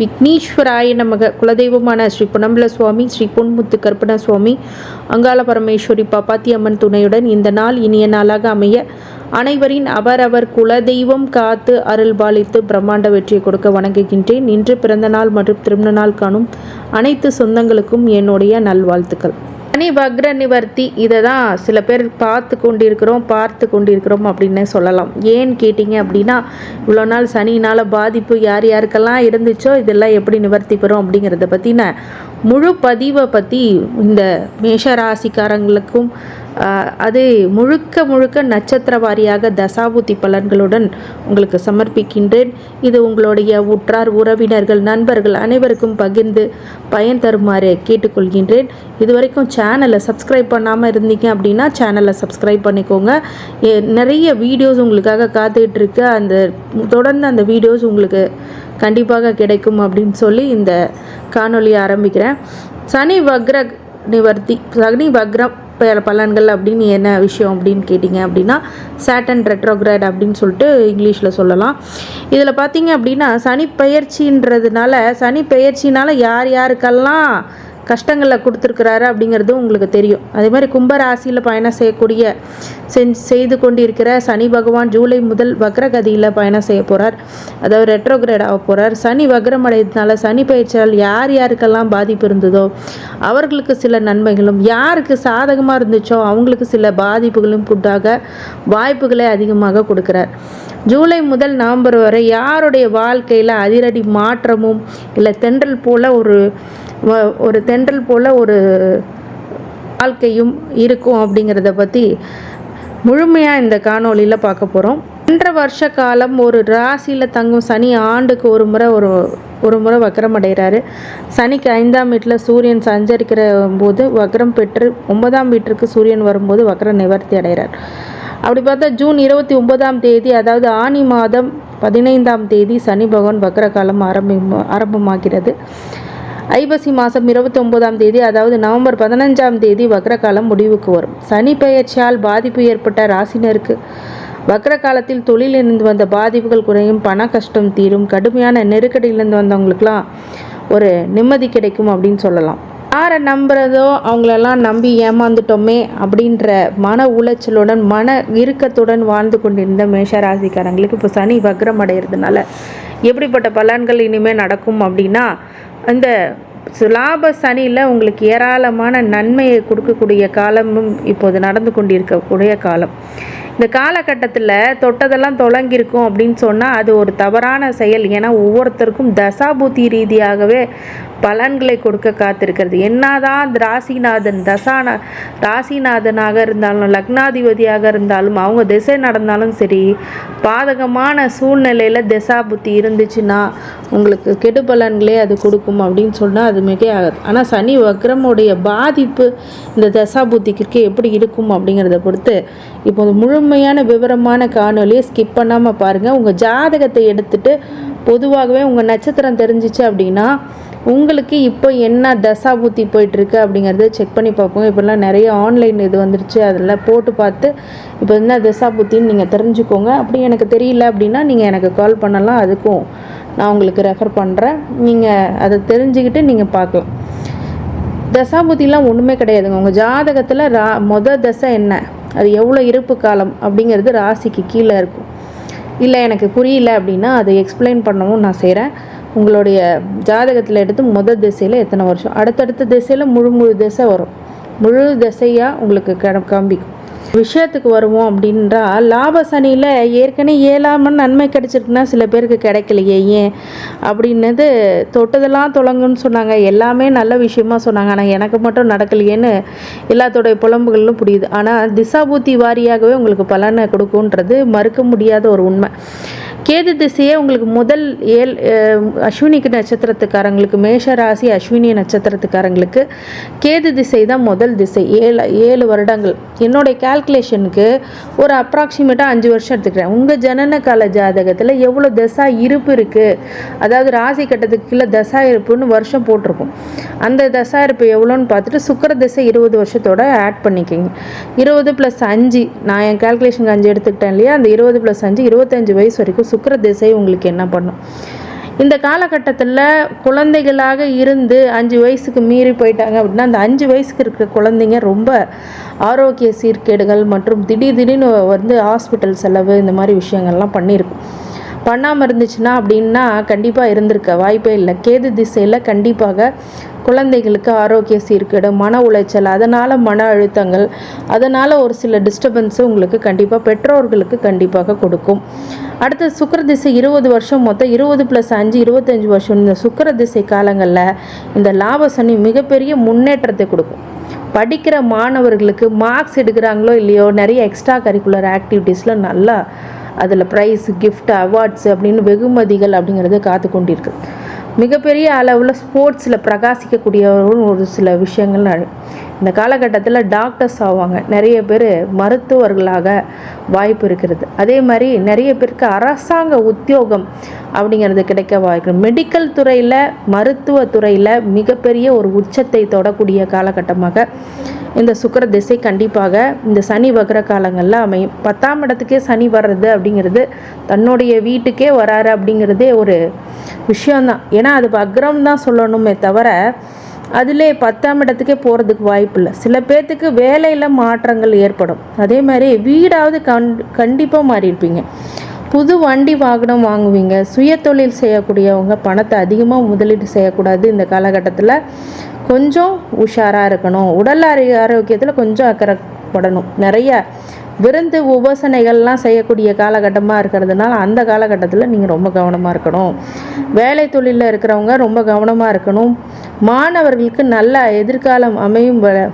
விக்னேஸ்வராய நமக. குலதெய்வமான ஸ்ரீ பொன்னம்பல சுவாமி ஸ்ரீ பொன்முத்து கருப்பண சுவாமி அங்காள பரமேஸ்வரி பாப்பாத்தி அம்மன் துணையுடன் இந்த நாள் இனிய நாளாக அமைய அனைவரின் அவரவர் குலதெய்வம் காத்து அருள்பாலித்து பிரம்மாண்ட வெற்றியை கொடுக்க வணங்குகின்றேன். இன்று பிறந்த நாள் மற்றும் திருமண நாள் காணும் அனைத்து சொந்தங்களுக்கும் என்னுடைய நல்வாழ்த்துக்கள். சனி வக்ர நிவர்த்தி இதை தான் சில பேர் பார்த்து கொண்டிருக்கிறோம் பார்த்து கொண்டிருக்கிறோம் அப்படின்னு சொல்லலாம். ஏன்னு கேட்டிங்க அப்படின்னா இவ்வளோ நாள் சனினால் பாதிப்பு யார் யாருக்கெல்லாம் இருந்துச்சோ இதெல்லாம் எப்படி நிவர்த்தி பெறும் அப்படிங்கிறத பற்றின முழு பதிவை பற்றி இந்த மேஷ ராசிக்காரங்களுக்கும் அது முழுக்க முழுக்க நட்சத்திர வாரியாக தசாபுத்தி பலன்களுடன் உங்களுக்கு சமர்ப்பிக்கின்றேன். இது உங்களுடைய உற்றார் உறவினர்கள் நண்பர்கள் அனைவருக்கும் பகிர்ந்து பயன் தருமாறு கேட்டுக்கொள்கின்றேன். இது வரைக்கும் சேனலை சப்ஸ்கிரைப் பண்ணாமல் இருந்தீங்க அப்படின்னா சேனலை சப்ஸ்கிரைப் பண்ணிக்கோங்க. நிறைய வீடியோஸ் உங்களுக்காக காத்துக்கிட்டு இருக்கு. அந்த தொடர்ந்து அந்த வீடியோஸ் உங்களுக்கு கண்டிப்பாக கிடைக்கும் அப்படின்னு சொல்லி இந்த காணொலியை ஆரம்பிக்கிறேன். சனி வக்ர நிவர்த்தி சனி வக்ரம் பலன்கள் அப்படின்னு என்ன விஷயம் அப்படின்னு கேட்டிங்க அப்படின்னா சேட்டன் ரெட்ரோகிரேட் அப்படின்னு சொல்லிட்டு இங்கிலீஷில் சொல்லலாம். இதில் பார்த்தீங்க அப்படின்னா சனி பயிற்சின்றதுனால சனி பயிற்சினால் யார் யாருக்கெல்லாம் கஷ்டங்களை கொடுத்துருக்கிறாரு அப்படிங்கிறது உங்களுக்கு தெரியும். அதே மாதிரி கும்ப ராசியில் பயணம் செய்யக்கூடிய செஞ்சு செய்து கொண்டிருக்கிற சனி பகவான் ஜூலை முதல் வக்ரகதியில் பயணம் செய்ய போகிறார் அதாவது ரெட்ரோகிரேட் ஆக போகிறார் சனி வக்ரம் அடையதுனால சனி பயிற்சியால் யார் யாருக்கெல்லாம் பாதிப்பு இருந்ததோ அவர்களுக்கு சில நன்மைகளும் யாருக்கு சாதகமாக இருந்துச்சோ அவங்களுக்கு சில பாதிப்புகளும் உண்டாக வாய்ப்புகளை அதிகமாக கொடுக்குறார். ஜூலை முதல் நவம்பர் வரை யாருடைய வாழ்க்கையில் அதிரடி மாற்றமும் இல்லை தென்றல் போல் ஒரு ஒரு தென்றல் போல் ஒரு வாழ்க்கையும் இருக்கும் அப்படிங்கிறத பற்றி முழுமையாக இந்த காணொளியில் பார்க்க போகிறோம் ஒன்றரை வருஷ காலம் ஒரு ராசியில் தங்கும் சனி ஆண்டுக்கு ஒரு முறை ஒரு ஒரு முறை வக்ரம் அடைகிறாரு. சனிக்கு ஐந்தாம் வீட்டில் சூரியன் சஞ்சரிக்கிற போது வக்ரம் பெற்று ஒன்பதாம் வீட்டிற்கு சூரியன் வரும்போது வக்கரம் நிவர்த்தி அடைகிறார். அப்படி பார்த்தா ஜூன் இருபத்தி ஒன்பதாம் தேதி அதாவது ஆனி மாதம் பதினைந்தாம் தேதி சனி பகவான் வக்ரகாலம் ஆரம்பி ஆரம்பமாகிறது. ஐப்பசி மாதம் இருபத்தி ஒன்பதாம் தேதி அதாவது நவம்பர் பதினஞ்சாம் தேதி வக்ரகாலம் முடிவுக்கு வரும். சனி பெயர்ச்சியால் பாதிப்பு ஏற்பட்ட ராசினருக்கு வக்ர காலத்தில் தொழிலிருந்து வந்த பாதிப்புகள் குறையும் பண கஷ்டம் தீரும் கடுமையான நெருக்கடியிலிருந்து வந்தவங்களுக்கெல்லாம் ஒரு நிம்மதி கிடைக்கும் அப்படின்னு சொல்லலாம். யாரை நம்புறதோ அவங்களெல்லாம் நம்பி ஏமாந்துட்டோமே அப்படின்ற மன உளைச்சலுடன் மன இறுக்கத்துடன் வாழ்ந்து கொண்டிருந்த மேஷ ராசிக்காரங்களுக்கு இப்போ சனி வக்ரம் அடைகிறதுனால எப்படிப்பட்ட பலன்கள் இனிமேல் நடக்கும் அப்படின்னா அந்த சுலாப சனியில் உங்களுக்கு ஏராளமான நன்மையை கொடுக்கக்கூடிய காலமும் இப்போது நடந்து கொண்டிருக்கக்கூடிய காலம். இந்த காலகட்டத்தில் தொட்டதெல்லாம் தொலங்கியிருக்கும் அப்படின்னு சொன்னால் அது ஒரு தவறான செயல். ஏன்னா ஒவ்வொருத்தருக்கும் தசாபூத்தி ரீதியாகவே பலன்களை கொடுக்க காத்திருக்கிறது. என்னதான் ராசிநாதன் தசான ராசிநாதனாக இருந்தாலும் லக்னாதிபதியாக இருந்தாலும் அவங்க திசை நடந்தாலும் சரி பாதகமான சூழ்நிலையில் தசாபுத்தி இருந்துச்சுன்னா உங்களுக்கு கெடு பலன்களே அது கொடுக்கும் அப்படின்னு சொன்னால் அது மிக ஆகாது ஆனால் சனி வக்ரமுடைய பாதிப்பு இந்த தசாபுத்திக்கு எப்படி இருக்கும் அப்படிங்கிறத பொறுத்து இப்போது முழுமையான விவரமான காணொலியை ஸ்கிப் பண்ணாமல் பாருங்கள் உங்கள் ஜாதகத்தை எடுத்துகிட்டு பொதுவாகவே உங்கள் நட்சத்திரம் தெரிஞ்சிச்சு அப்படின்னா உங்களுக்கு இப்போ என்ன தசாபுத்தி போயிட்டுருக்கு அப்படிங்கிறத செக் பண்ணி பார்ப்போம். இப்போல்லாம் நிறைய ஆன்லைன் இது வந்துருச்சு. அதில் போட்டு பார்த்து இப்போ என்ன தசாபுத்தின்னு நீங்கள் தெரிஞ்சுக்கோங்க. அப்படி எனக்கு தெரியல அப்படின்னா நீங்கள் எனக்கு கால் பண்ணலாம். அதுக்கும் நான் உங்களுக்கு ரெஃபர் பண்ணுறேன் நீங்கள் அதை தெரிஞ்சுக்கிட்டு நீங்கள் பார்க்கலாம். தசாபுத்திலாம் ஒன்றுமே கிடையாதுங்க. உங்கள் ஜாதகத்தில் ரா மொதல் தசை என்ன? அது எவ்வளோ இருப்பு காலம் அப்படிங்கிறது ராசிக்கு கீழே இருக்கும். இல்லை எனக்கு புரியல அப்படின்னா அதை எக்ஸ்பிளைன் பண்ணவும் நான் செய்கிறேன் உங்களுடைய ஜாதகத்தில் எடுத்து முதல் திசையில் எத்தனை வருஷம்? அடுத்தடுத்த திசையில் முழு முழு திசை வரும். முழு திசையாக உங்களுக்கு கிட காண்பிக்கும் விஷயத்துக்கு வருவோம் அப்படின்றா லாப சனியில் ஏற்கனவே ஏழாமன் நன்மை கிடைச்சிருக்குன்னா சில பேருக்கு கிடைக்கலையே ஏன்? அப்படின்னது தொட்டதெல்லாம் தொடங்குன்னு சொன்னாங்க. எல்லாமே நல்ல விஷயமா சொன்னாங்க. ஆனால் எனக்கு மட்டும் நடக்கலையேன்னு எல்லாத்தோடைய புலம்புகளும் புரியுது. ஆனால் திசாபூத்தி வாரியாகவே உங்களுக்கு பலனை கொடுக்குன்றது மறுக்க முடியாத ஒரு உண்மை. கேது திசையே உங்களுக்கு முதல் ஏழ் அஸ்வினிக்கு நட்சத்திரத்துக்காரங்களுக்கு மேஷ ராசி அஸ்வினி நட்சத்திரத்துக்காரங்களுக்கு கேது திசை தான் முதல் திசை. ஏழு ஏழு வருடங்கள். என்னுடைய கால்குலேஷனுக்கு ஒரு அப்ராக்சிமேட்டாக அஞ்சு வருஷம் எடுத்துக்கிறேன். உங்கள் ஜனன கால ஜாதகத்தில் எவ்வளோ தசா இருப்பு இருக்குது அதாவது ராசி கட்டத்துக்கு கீழே தசா இருப்புன்னு வருஷம் போட்டிருக்கும். அந்த தசா இருப்பு எவ்வளோன்னு பார்த்துட்டு சுக்கர திசை இருபது வருஷத்தோட ஆட் பண்ணிக்கோங்க. இருபது ப்ளஸ் அஞ்சு நான் என் கால்குலேஷனுக்கு அஞ்சு எடுத்துக்கிட்டேன் இல்லையா? அந்த இருபது ப்ளஸ் அஞ்சு இருபத்தஞ்சு வயசு வரைக்கும் சுக்கிர திசை உங்களுக்கு என்ன பண்ணும்? இந்த காலகட்டத்தில் குழந்தைகளாக இருந்து அஞ்சு வயசுக்கு மீறி போயிட்டாங்க அப்படின்னா அந்த அஞ்சு வயசுக்கு இருக்கிற குழந்தைங்க ரொம்ப ஆரோக்கிய சீர்கேடுகள் மற்றும் திடீர் திடீர்னு வந்து ஹாஸ்பிட்டல் செலவு இந்த மாதிரி விஷயங்கள்லாம் பண்ணியிருக்கும். பண்ணாமல் இருந்துச்சுன்னா அப்படின்னா கண்டிப்பாக இருந்திருக்க வாய்ப்பே இல்லை. கேது திசையில் கண்டிப்பாக குழந்தைகளுக்கு ஆரோக்கிய சீர்கேடு மன உளைச்சல் அதனால் மன அழுத்தங்கள் அதனால் ஒரு சில டிஸ்டர்பன்ஸு உங்களுக்கு கண்டிப்பாக பெற்றோர்களுக்கு கண்டிப்பாக கொடுக்கும். அடுத்து சுக்கர திசை இருபது வருஷம் மொத்தம் இருபது ப்ளஸ் அஞ்சு இருபத்தஞ்சி வருஷம். இந்த சுக்கர திசை காலங்களில் இந்த லாப சனி மிகப்பெரிய முன்னேற்றத்தை கொடுக்கும். படிக்கிற மாணவர்களுக்கு மார்க்ஸ் எடுக்கிறாங்களோ இல்லையோ நிறைய எக்ஸ்ட்ரா கரிக்குலர் ஆக்டிவிட்டீஸில் நல்லா அதில் ப்ரைஸ் கிஃப்ட் அவார்ட்ஸ் அப்படின்னு வெகுமதிகள் அப்படிங்கிறது காத்து கொண்டிருக்கு. மிகப்பெரிய அளவில் ஸ்போர்ட்ஸில் பிரகாசிக்கக்கூடியவரும் ஒரு சில விஷயங்கள் இந்த காலகட்டத்தில் டாக்டர்ஸ் ஆவாங்க. நிறைய பேர் மருத்துவர்களாக வாய்ப்பு இருக்கிறது. அதே மாதிரி நிறைய பேருக்கு அரசாங்க உத்தியோகம் அப்படிங்கிறது கிடைக்க வாய்ப்பு மெடிக்கல் துறையில் மருத்துவ துறையில் மிகப்பெரிய ஒரு உச்சத்தை தொடக்கூடிய காலகட்டமாக இந்த சுக்கிர திசை கண்டிப்பாக இந்த சனி வகர காலங்களில் அமையும். பத்தாம் இடத்துக்கே சனி வர்றது அப்படிங்கிறது தன்னுடைய வீட்டுக்கே வராரு அப்படிங்கிறதே ஒரு விஷயம்தான். ஏன்னா அது வக்ரம் தான் சொல்லணுமே தவிர அதிலே பத்தாம் இடத்துக்கே போகிறதுக்கு வாய்ப்பு இல்லை. சில பேர்த்துக்கு வேலையில் மாற்றங்கள் ஏற்படும். அதே மாதிரி வீடாவது கண் கண்டிப்பாக மாறியிருப்பீங்க. புது வண்டி வாகனம் வாங்குவீங்க. சுய தொழில் செய்யக்கூடியவங்க பணத்தை அதிகமாக முதலீடு செய்யக்கூடாது இந்த காலகட்டத்தில். கொஞ்சம் உஷாராக இருக்கணும். உடல் ஆரோக்கியத்தில் கொஞ்சம் அக்கறைப்படணும் நிறைய விருந்து உபசனைகள்லாம் செய்யக்கூடிய காலகட்டமாக இருக்கிறதுனால அந்த காலகட்டத்தில் நீங்கள் ரொம்ப கவனமாக இருக்கணும். வேலை தொழிலில் இருக்கிறவங்க ரொம்ப கவனமாக இருக்கணும். மாணவர்களுக்கு நல்ல எதிர்காலம் அமையும் வ-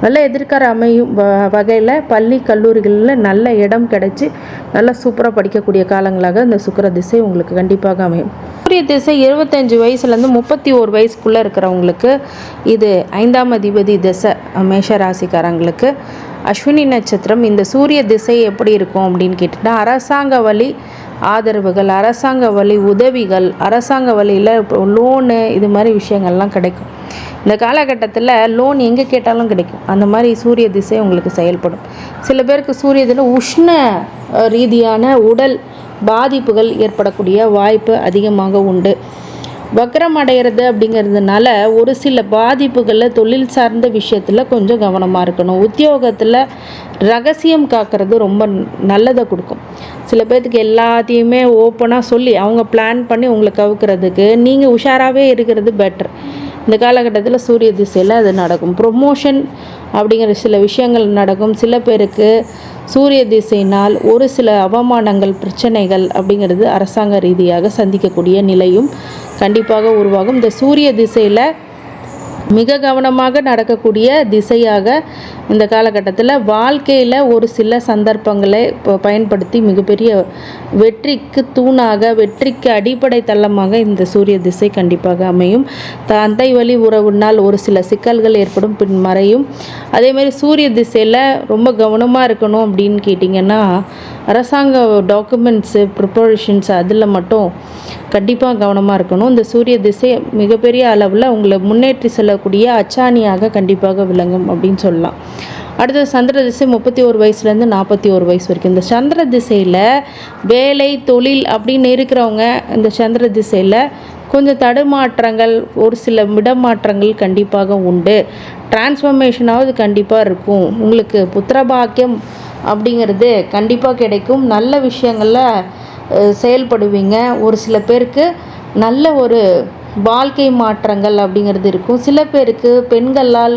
நல்ல எதிர்கால அமையும் வ- வகையில் பள்ளி கல்லூரிகளில் நல்ல இடம் கிடைச்சி நல்லா சூப்பராக படிக்கக்கூடிய காலங்களாக இந்த சுக்கிர திசை உங்களுக்கு கண்டிப்பாக அமையும். சூரிய திசை இருபத்தஞ்சு வயசுலேருந்து முப்பத்தி ஒரு வயசுக்குள்ளே இருக்கிறவங்களுக்கு இது ஐந்தாம் அதிபதி திசை மேஷ ராசிக்காரங்களுக்கு. அஸ்வினி நட்சத்திரம் இந்த சூரிய திசை எப்படி இருக்கும் அப்படின்னு கேட்டுட்டா அரசாங்க வழி ஆதரவுகள் அரசாங்க வழி உதவிகள் அரசாங்க வழியில் லோனு இது மாதிரி விஷயங்கள்லாம் கிடைக்கும். இந்த காலகட்டத்தில் லோன் எங்கே கேட்டாலும் கிடைக்கும். அந்த மாதிரி சூரிய திசை உங்களுக்கு செயல்படும். சில பேருக்கு சூரிய தினம் உஷ்ண ரீதியான உடல் பாதிப்புகள் ஏற்படக்கூடிய வாய்ப்பு அதிகமாக உண்டு. வக்கரம் அடைகிறது அப்படிங்கிறதுனால ஒரு சில பாதிப்புகளில் தொழில் சார்ந்த விஷயத்தில் கொஞ்சம் கவனமாக இருக்கணும். உத்தியோகத்தில் ரகசியம் காக்கிறது ரொம்ப நல்லதை கொடுக்கும். சில பேர்த்துக்கு எல்லாத்தையுமே ஓப்பனாக சொல்லி அவங்க பிளான் பண்ணி உங்களை கவுக்கிறதுக்கு நீங்கள் உஷாராகவே இருக்கிறது பெட்டர் இந்த காலகட்டத்தில் சூரிய திசையில் அது நடக்கும். ப்ரொமோஷன் அப்படிங்கிற சில விஷயங்கள் நடக்கும். சில பேருக்கு சூரிய திசையினால் ஒரு சில அவமானங்கள் பிரச்சனைகள் அப்படிங்கிறது அரசாங்க ரீதியாக சந்திக்கக்கூடிய நிலையும் கண்டிப்பாக உருவாகும். இந்த சூரிய திசையில் மிக கவனமாக நடக்கக்கூடிய திசையாக இந்த காலகட்டத்தில் வாழ்க்கையில் ஒரு சில சந்தர்ப்பங்களை இப்போ பயன்படுத்தி மிகப்பெரிய வெற்றிக்கு தூணாக வெற்றிக்கு அடிப்படை தளமாக இந்த சூரிய திசை கண்டிப்பாக அமையும். தந்தை வழி உறவுனால் ஒரு சில சிக்கல்கள் ஏற்படும் பின் மறையும். அதே மாதிரி சூரிய திசையில் ரொம்ப கவனமாக இருக்கணும் அப்படின்னு கேட்டிங்கன்னா அரசாங்க டாக்குமெண்ட்ஸு ப்ரிப்பரேஷன்ஸ் அதில் மட்டும் கண்டிப்பாக கவனமாக இருக்கணும். இந்த சூரிய திசை மிகப்பெரிய அளவில் உங்களை முன்னேற்றி செல்லக்கூடிய அச்சாணியாக கண்டிப்பாக விளங்கும் அப்படின்னு சொல்லலாம். அடுத்தது சந்திர திசை முப்பத்தி ஒரு வயசுலேருந்து நாற்பத்தி ஒரு வயசு வரைக்கும். இந்த சந்திர திசையில் வேலை தொழில் அப்படின்னு இருக்கிறவங்க இந்த சந்திர திசையில் கொஞ்சம் தடுமாற்றங்கள் ஒரு சில இடமாற்றங்கள் கண்டிப்பாக உண்டு. டிரான்ஸ்ஃபர்மேஷனாவது கண்டிப்பாக இருக்கும். உங்களுக்கு புத்திரபாக்கியம் அப்படிங்கிறது கண்டிப்பாக கிடைக்கும். நல்ல விஷயங்களில் செயல்படுவீங்க. ஒரு சில பேருக்கு நல்ல ஒரு வாழ்க்கை மாற்றங்கள் அப்படிங்கிறது இருக்கும். சில பேருக்கு பெண்களால்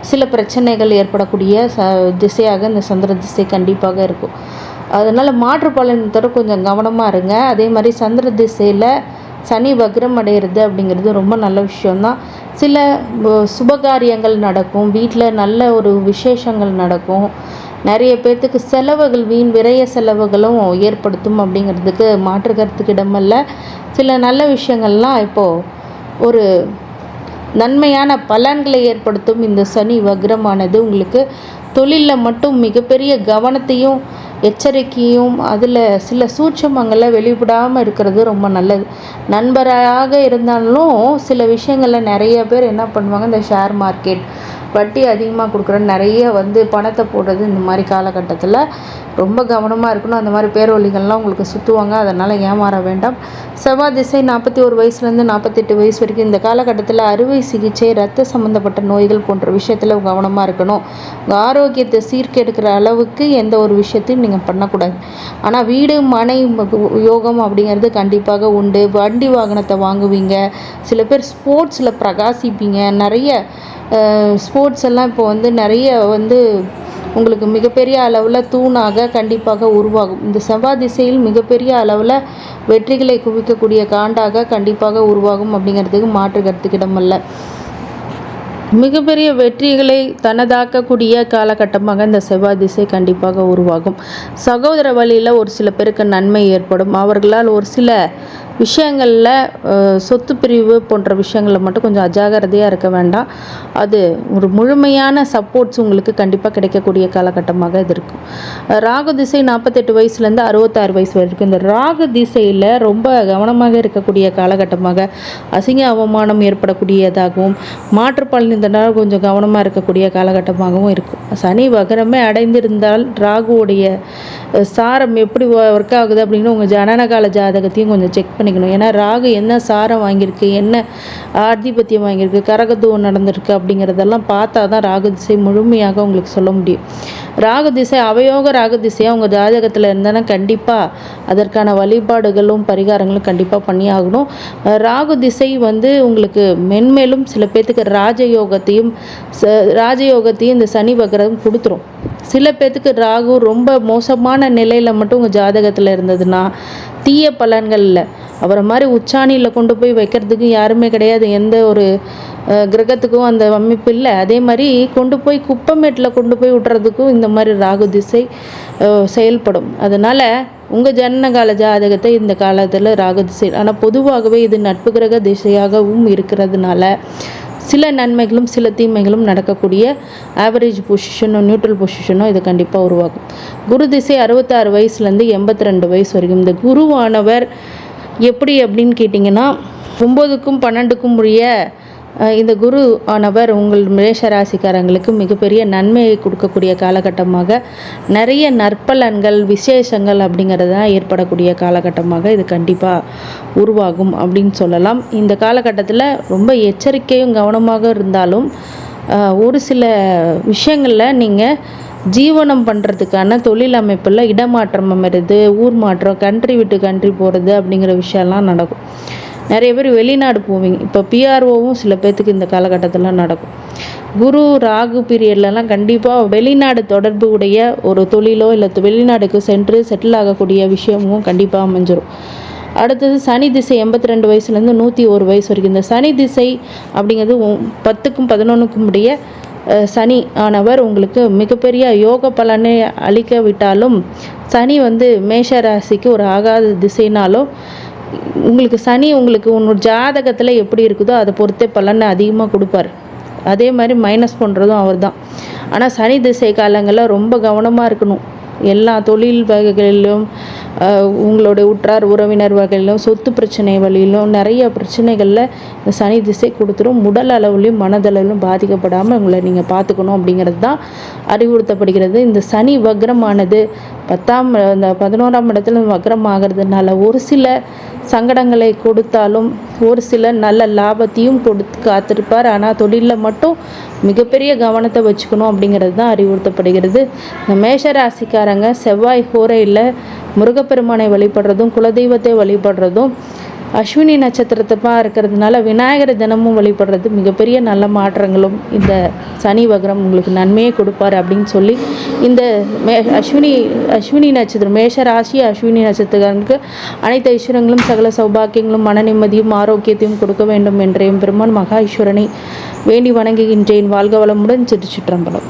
சில பிரச்சனைகள் ஏற்படக்கூடிய ச திசையாக இந்த சந்திர திசை கண்டிப்பாக இருக்கும். அதனால் மாற்றுப்பாளையத்தோட கொஞ்சம் கவனமாக இருங்க. அதே மாதிரி சந்திர திசையில் சனி வக்ரம் அடைகிறது அப்படிங்கிறது ரொம்ப நல்ல விஷயம்தான். சில சுபகாரியங்கள் நடக்கும். வீட்டில் நல்ல ஒரு விசேஷங்கள் நடக்கும். நிறைய பேர்த்துக்கு செலவுகள் வீண் விரைய செலவுகளும் ஏற்படுத்தும் அப்படிங்கிறதுக்கு மாற்று கருத்துக்கு இடமல்ல. சில நல்ல விஷயங்கள்லாம் இப்போது ஒரு நன்மையான பலன்களை ஏற்படுத்தும் இந்த சனி வக்ரமானது உங்களுக்கு தொழிலில் மட்டும் மிகப்பெரிய கவனத்தையும் எச்சரிக்கையும் அதில் சில சூட்சமங்களை வெளிப்படாமல் இருக்கிறது ரொம்ப நல்லது. நண்பராக இருந்தாலும் சில விஷயங்களில் நிறைய பேர் என்ன பண்ணுவாங்க இந்த ஷேர் மார்க்கெட் வட்டி அதிகமாக கொடுக்குறேன் நிறைய வந்து பணத்தை போடுறது இந்த மாதிரி காலகட்டத்தில் ரொம்ப கவனமாக இருக்கணும். அந்த மாதிரி பேரொழிகள்லாம் உங்களுக்கு சுற்றுவாங்க அதனால் ஏமாற வேண்டாம். செவ்வாய் திசை நாற்பத்தி ஒரு வயசுலேருந்து நாற்பத்தெட்டு வயசு வரைக்கும் இந்த காலகட்டத்தில் அறுவை சிகிச்சை ரத்த சம்மந்தப்பட்ட நோய்கள் போன்ற விஷயத்தில் கவனமாக இருக்கணும். உங்கள் ஆரோக்கியத்தை சீர்கெடுக்கிற அளவுக்கு எந்த ஒரு விஷயத்தையும் நீங்கள் பண்ணக்கூடாது. ஆனால் வீடு மனை யோகம் அப்படிங்கிறது கண்டிப்பாக உண்டு. வண்டி வாகனத்தை வாங்குவீங்க. சில பேர் ஸ்போர்ட்ஸில் பிரகாசிப்பீங்க. நிறைய ஸ்போர்ட்ஸ் எல்லாம் இப்போ வந்து நிறைய வந்து உங்களுக்கு மிகப்பெரிய அளவில் தூணாக கண்டிப்பாக உருவாகும். இந்த செவ்வாய் திசையில் மிகப்பெரிய அளவில் வெற்றிகளை குவிக்கக்கூடிய காண்டாக கண்டிப்பாக உருவாகும் அப்படிங்கிறதுக்கு மாற்று கருத்துக்கிடமல்ல மிகப்பெரிய வெற்றிகளை தனதாக்கக்கூடிய காலகட்டமாக இந்த செவ்வாய் திசை கண்டிப்பாக உருவாகும். சகோதர வழியில் ஒரு சில பேருக்கு நன்மை ஏற்படும். அவர்களால் ஒரு சில விஷயங்களில் சொத்து பிரிவு போன்ற விஷயங்களில் மட்டும் கொஞ்சம் அஜாகிரதையாக இருக்க வேண்டாம். அது ஒரு முழுமையான சப்போர்ட்ஸ் உங்களுக்கு கண்டிப்பாக கிடைக்கக்கூடிய காலகட்டமாக இது இருக்கும். ராகு திசை நாற்பத்தெட்டு வயசுலேருந்து அறுபத்தாறு வயசு வரைக்கும் இந்த ராகு திசையில் ரொம்ப கவனமாக இருக்கக்கூடிய காலகட்டமாக அசிங்க அவமானம் ஏற்படக்கூடியதாகவும் மாற்றுப்பாலினத்தினால் கொஞ்சம் கவனமாக இருக்கக்கூடிய காலகட்டமாகவும் இருக்கும். சனி வகரமே அடைந்திருந்தால் ராகுவுடைய சாரம் எப்படி ஒர்க் ஆகுது அப்படின்னு உங்கள் ஜனனகால ஜாதகத்தையும் கொஞ்சம் செக் பண்ணி பண்ணிக்கணும். ஏன்னா ராகு என்ன சாரம் வாங்கியிருக்கு என்ன ஆதிபத்தியம் வாங்கியிருக்கு கரகத்துவம் நடந்திருக்கு அப்படிங்கிறதெல்லாம் பார்த்தா தான் ராகு திசை முழுமையாக உங்களுக்கு சொல்ல முடியும். ராகு திசை அவயோக ராகு திசையாக உங்கள் ஜாதகத்தில் இருந்தேன்னா கண்டிப்பாக அதற்கான வழிபாடுகளும் பரிகாரங்களும் கண்டிப்பாக பண்ணி ஆகணும் ராகு திசை வந்து உங்களுக்கு மென்மேலும் சில பேர்த்துக்கு ராஜயோகத்தையும் ச ராஜயோகத்தையும் இந்த சனி வக்கரம் கொடுத்துரும். சில பேர்த்துக்கு ராகு ரொம்ப மோசமான நிலையில் மட்டும் உங்கள் ஜாதகத்தில் இருந்ததுன்னா தீய பலன்களில் அவரை மாதிரி உச்சாணியில் கொண்டு போய் வைக்கிறதுக்கு யாருமே கிடையாது. எந்த ஒரு கிரகத்துக்கும் அந்த அமைப்பு இல்லை. அதே மாதிரி கொண்டு போய் குப்பமேட்டில் கொண்டு போய் விட்டுறதுக்கும் இந்த மாதிரி ராகு திசை செயல்படும். அதனால் உங்கள் ஜனனகால ஜாதகத்தை இந்த காலத்தில் ராகு திசை ஆனால் பொதுவாகவே இது நட்பு கிரக திசையாகவும் இருக்கிறதுனால சில நன்மைகளும் சில தீமைகளும் நடக்கக்கூடிய ஆவரேஜ் பொசிஷனோ நியூட்ரல் பொசிஷனோ இது கண்டிப்பாக உருவாகும். குரு திசை அறுபத்தாறு வயசுலேருந்து எண்பத்தி ரெண்டு வயசு வரைக்கும். இந்த குருவானவர் எப்படி அப்படின்னு கேட்டிங்கன்னா ஒம்போதுக்கும் பன்னெண்டுக்கும் உரிய இந்த குரு ஆனவர் உங்கள் மேஷராசிக்காரங்களுக்கு மிகப்பெரிய நன்மையை கொடுக்கக்கூடிய காலகட்டமாக நிறைய நற்பலன்கள் விசேஷங்கள் அப்படிங்கிறது தான் ஏற்படக்கூடிய காலகட்டமாக இது கண்டிப்பாக உருவாகும் அப்படின்னு சொல்லலாம். இந்த காலகட்டத்தில் ரொம்ப எச்சரிக்கையும் கவனமாக இருந்தாலும் ஒரு சில விஷயங்களில் நீங்கள் ஜீவனம் பண்ணுறதுக்கான தொழில் அமைப்பில் இடமாற்றம் அமைறது ஊர் மாற்றம் கண்ட்ரி விட்டு கண்ட்ரி போகிறது அப்படிங்கிற விஷயம்லாம் நடக்கும். நிறைய பேர் வெளிநாடு போவீங்க. இப்போ பிஆர்ஓவும் சில பேர்த்துக்கு இந்த காலகட்டத்தில் நடக்கும். குரு ராகு பீரியட்லலாம் கண்டிப்பாக வெளிநாடு தொடர்பு உடைய ஒரு தொழிலோ இல்லை வெளிநாடுக்கு சென்று செட்டில் ஆகக்கூடிய விஷயமும் கண்டிப்பாக அமைஞ்சிரும். அடுத்தது சனி திசை எண்பத்தி ரெண்டு வயசுலேருந்து நூற்றி ஒரு வயசு வரைக்கும். இந்த சனி திசை அப்படிங்கிறது உ- பத்துக்கும் பதினொன்றுக்கும் உடைய சனி ஆனவர் உங்களுக்கு மிகப்பெரிய யோக பலனை அளிக்க விட்டாலும் சனி வந்து மேஷ ராசிக்கு ஒரு ஆகாத திசைனாலும் உங்களுக்கு சனி உங்களுக்கு உன்னோட ஜாதகத்தில் எப்படி இருக்குதோ அதை பொறுத்தே பலனை அதிகமாக கொடுப்பார். அதே மாதிரி மைனஸ் பண்ணுறதும் அவர் தான் ஆனால் சனி திசை காலங்களில் ரொம்ப கவனமாக இருக்கணும். எல்லா தொழில் வகைகளிலும் உங்களுடைய உற்றார் உறவினர் வகையிலும் சொத்து பிரச்சனை வழியிலும் நிறைய பிரச்சனைகளில் இந்த சனி திசை கொடுத்துரும். உடல் அளவுலையும் மனதளவிலும் பாதிக்கப்படாமல் உங்களை நீங்கள் பார்த்துக்கணும் அப்படிங்கிறது தான் அறிவுறுத்தப்படுகிறது. இந்த சனி வக்ரமானது பத்தாம் இந்த பதினோராம் இடத்துல வக்ரம் ஆகிறதுனால ஒரு சில சங்கடங்களை கொடுத்தாலும் ஒரு சில நல்ல லாபத்தையும் கொடுத்து காத்திருப்பார். ஆனால் தொழிலில் மட்டும் மிகப்பெரிய கவனத்தை வச்சுக்கணும் அப்படிங்கிறது தான் அறிவுறுத்தப்படுகிறது. இந்த மேஷ ராசிக்காரங்க செவ்வாய் கூரையில் முருகப்பெருமானை வழிபடுறதும் குலதெய்வத்தை வழிபடுறதும் அஸ்வினி நட்சத்திரத்தமாக இருக்கிறதுனால விநாயகர் தினமும் வழிபடுறது மிகப்பெரிய நல்ல மாற்றங்களும் இந்த சனி வகரம் உங்களுக்கு நன்மையை கொடுப்பார் அப்படின்னு சொல்லி இந்த மே அஸ்வினி அஸ்வினி நட்சத்திரம் மேஷ ராசி அஸ்வினி நட்சத்திரங்களுக்கு அனைத்து ஐஸ்வரங்களும் சகல சௌபாக்கியங்களும் மன நிம்மதியும் ஆரோக்கியத்தையும் கொடுக்க வேண்டும் என்ற எம்பெருமான் மகா ஈஸ்வரனை வேண்டி வணங்குகின்றேன். வாழ்க வளமுடன் சிற்றுச்சிற்றம்பலம்